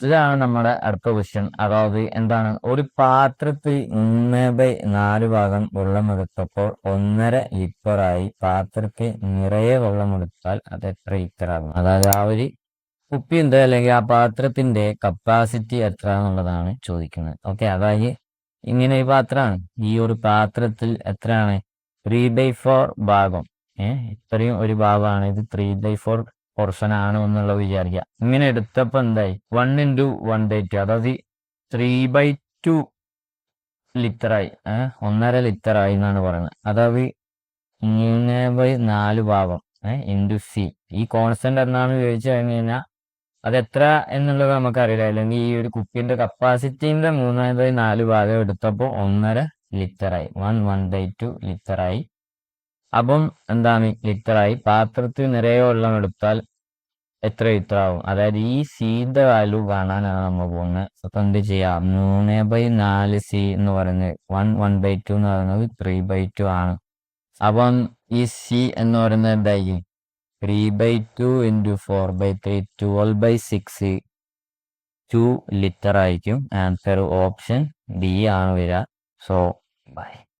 ഇതാണ് നമ്മുടെ അടുത്ത ക്വസ്റ്റ്യൻ അതായത് എന്താണ്? ഒരു പാത്രത്തിൽ മൂന്ന് ബൈ നാല് ഭാഗം വെള്ളമെടുത്തപ്പോൾ ഒന്നര ലിറ്ററായി പാത്രത്തിൽ നിറയെ വെള്ളമെടുത്താൽ അത് എത്ര ലിറ്റർ ആകും? അതായത് ആ ഒരു കുപ്പിന്റെ അല്ലെങ്കിൽ ആ പാത്രത്തിന്റെ കപ്പാസിറ്റി എത്ര എന്നുള്ളതാണ് ചോദിക്കുന്നത്. ഓക്കെ അതായത് ഇങ്ങനെ ഈ പാത്രമാണ്. ഈ ഒരു പാത്രത്തിൽ എത്രയാണ്? ത്രീ ബൈ ഫോർ ഭാഗം. ഏഹ് ഇത്രയും ഒരു ഭാഗമാണ്. ഇത് ത്രീ ബൈ ഫോർ ആണ് എന്നുള്ളത് വിചാരിക്കുക ഇങ്ങനെ എടുത്തപ്പോൾ എന്തായി? One into one by two അതായത് ത്രീ ബൈ ടു ലിറ്ററായി ഒന്നര ലിറ്ററായി എന്നാണ് പറയുന്നത്. അതായത് മൂന്ന് ബൈ നാല് ഭാഗം ഇന്റു സി ഈ കോൺസ്റ്റന്റ് എന്നാണ് ചോദിച്ചു കഴിഞ്ഞു കഴിഞ്ഞാൽ അത് എത്ര എന്നുള്ളത് നമുക്കറിയില്ല. അല്ലെങ്കിൽ ഈ ഒരു കുപ്പിന്റെ കപ്പാസിറ്റിന്റെ മൂന്നാമതായി നാല് ഭാഗം എടുത്തപ്പോൾ ഒന്നര ലിറ്ററായി വൺ വൺ ബൈ ടു ലിറ്ററായി അപ്പം എന്താണ് ലിറ്ററായി പാത്രത്തിൽ നിറയെ വെള്ളം എടുത്താൽ എത്ര ലിറ്റർ ആവും അതായത് ഈ സീത വാല്യൂ കാണാനാണ് നമ്മൾ പോകുന്നത്. അപ്പൊ എന്ത് ചെയ്യാം? മൂന്ന് ബൈ നാല് സി എന്ന് പറയുന്നത് വൺ വൺ ബൈ ടു എന്ന് പറയുന്നത് ത്രീ ബൈ ടു ആണ്. അപ്പം ഈ സി എന്ന് പറയുന്നത് എന്തായിരിക്കും three by two into four by three twelve by six two litre ആയിരിക്കും. ആൻസർ ഓപ്ഷൻ ഡി ആണ് വരിക. So by